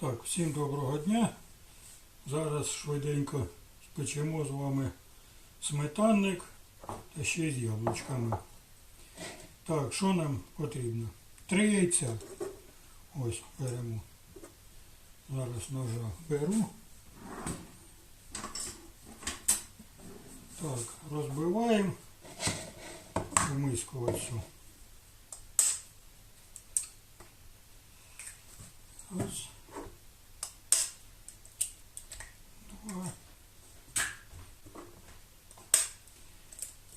Так, всім доброго дня. Зараз швиденько спечемо з вами сметанник та ще з яблучками. Так, що нам потрібно? Три яйця. Ось беремо. Зараз ножа беру. Так, розбиваємо в миску оцю. Ось. Два.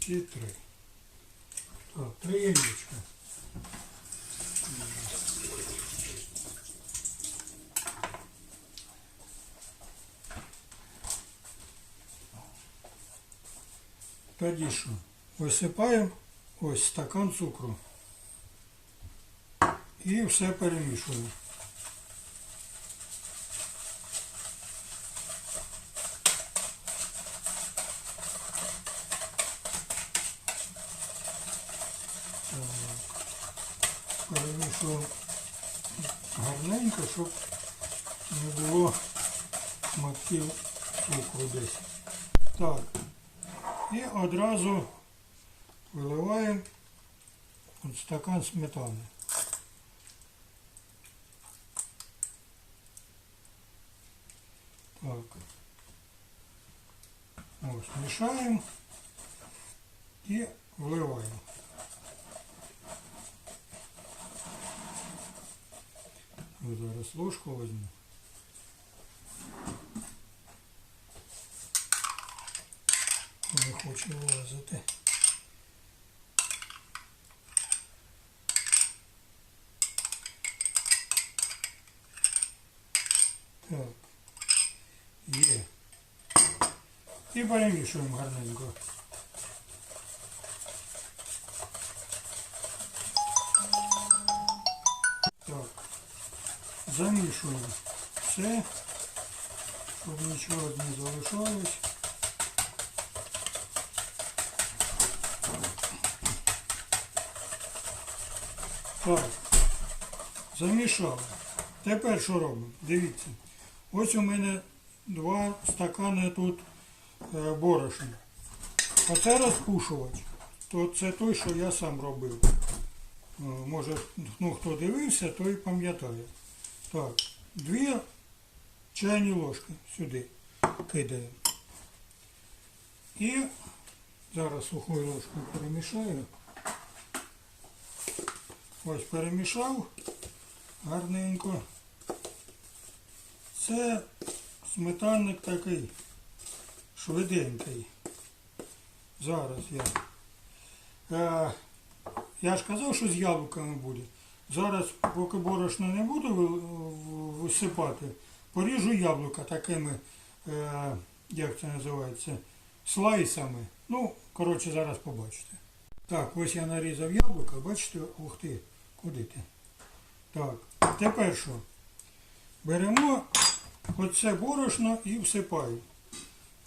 І три. Так, три яєчка. Тоді що? Висипаємо ось стакан цукру. І все перемішуємо. Перемішував гарненько, щоб не було шматків цукру десь. Так. І одразу виливаємо стакан сметани. Так. Ось, мішаємо і вливаємо. Я зараз ложку возьму. Не хочу влазити. Так. Є. І перемішуємо гарненько. Замішуємо все, щоб нічого не залишалось. Так, замішали. Тепер що робимо? Дивіться. Ось у мене два стакани тут е, борошна. Оце розпушувач. То це той, що я сам робив. Е, Може, ну, хто дивився, той пам'ятає. Так, дві чайні ложки сюди кидаємо. І зараз сухою ложкою перемішаю. Ось перемішав гарненько. Це сметанник такий швиденький. Зараз я. Е, я ж казав, що з яблуками буде. Зараз, поки борошна не буду висипати, поріжу яблука такими, е, як це називається, слайсами. Ну, коротше, зараз побачите. Так, ось я нарізав яблука, бачите, ух ти, куди ти? Так, тепер що? Беремо оце борошно і всипаємо.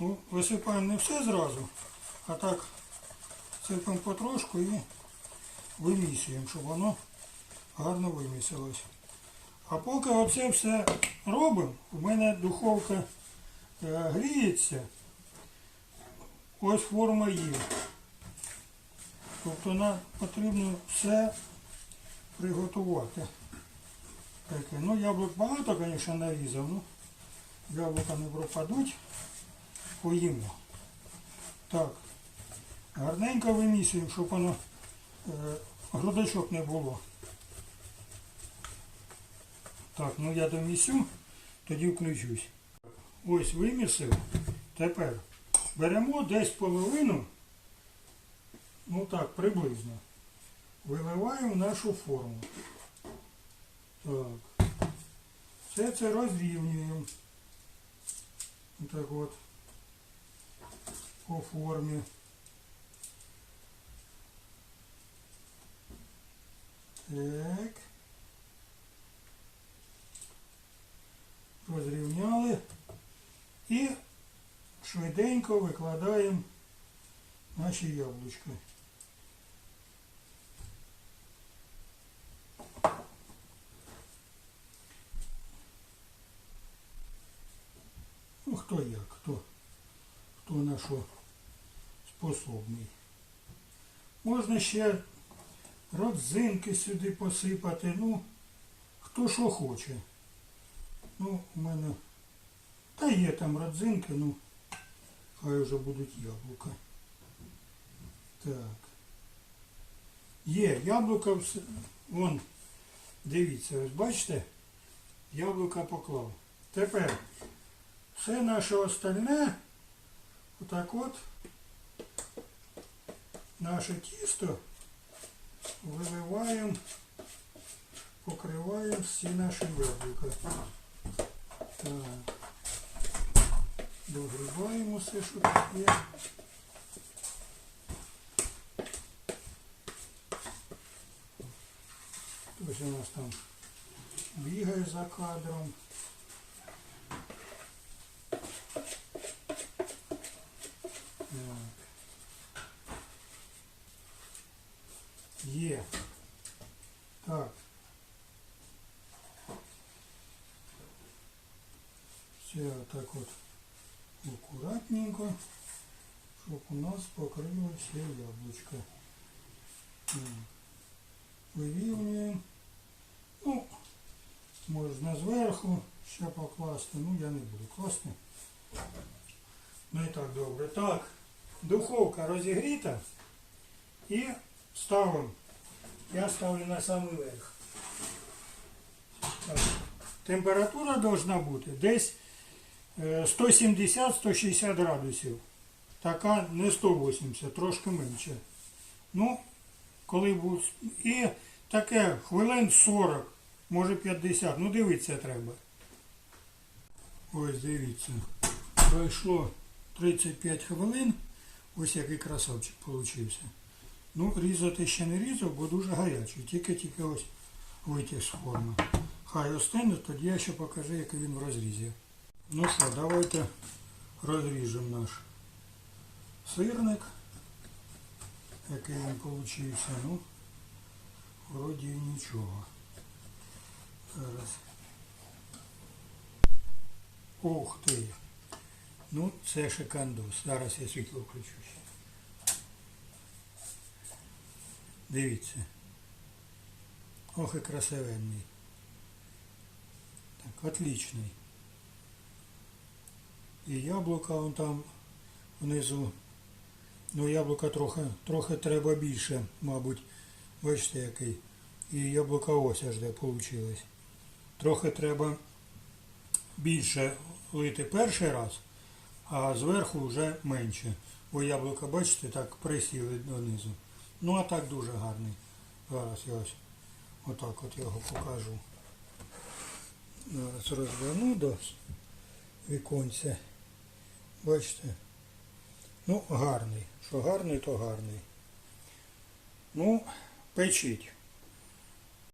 Ну, висипаємо не все зразу, а так сипемо потрошку і вимісюємо, щоб воно гарно вимісилось. А поки оце все робимо, у мене духовка е, гріється, ось форма є. Тобто нам потрібно все приготувати. Таке. Ну, яблук багато, звісно, нарізав, ну яблука не пропадуть, поїмо. Так, гарненько вимісюємо, щоб воно е, грудочок не було. Так, ну я домісю, тоді включусь. Ось вимісив. Тепер беремо десь половину, ну так, приблизно. Виливаємо нашу форму. Так. Все це розрівнюємо. Так от. По формі. Так. Розрівняли. І швиденько викладаємо наші яблучка. Ну хто як, хто, хто на що способний. Можна ще родзинки сюди посипати, ну, хто що хоче. Ну, у мене. Та є там родзинки, ну, хай вже будуть яблука. Так. Є, яблука. Вон, дивіться, ось бачите, яблука поклав. Тепер все наше остальне, отак от, наше тісто виливаємо, покриваємо всі наші яблука. Так. Догрібаємо все, що тут є. Хтось у нас там бігає за кадром. Так. Є. Так. Все так от аккуратненько, щоб у нас покрили все яблучка. Вирівнюємо. Ну, можна зверху ще покласти, ну я не буду класти. Ну і так добре. Так, духовка розігріта і ставимо. Я ставлю на самий верх. Так. Температура должна бути десь 170-160 градусів. Така не 180, трошки менше. Ну, коли буде. І таке хвилин 40, може 50. Ну дивитися треба. Ось дивіться. Пройшло 35 хвилин. Ось який красавчик получився. Ну, різати ще не різав, бо дуже гарячий. Тільки-тільки ось витяг з форми. Хай остине, тоді я ще покажу, який він в розрізі. Ну що, давайте розріжемо наш сирник. Який він получився. Ну, вроді нічого. Зараз. Ух ти. Ну, це шикандос. Зараз я світло включу. Дивіться. Ох і красивенний. Так, отличний. І яблука вон там внизу. Ну, яблука трохи, трохи треба більше, мабуть. Бачите який. І яблука ось аж де вийшло. Трохи треба більше лити перший раз, а зверху вже менше. Бо яблука, бачите, так присіли донизу. Ну а так дуже гарний. Зараз я ось отак от його покажу. Зараз розверну до віконця. Бачите? Ну, гарний. Що гарний, то гарний. Ну, печіть.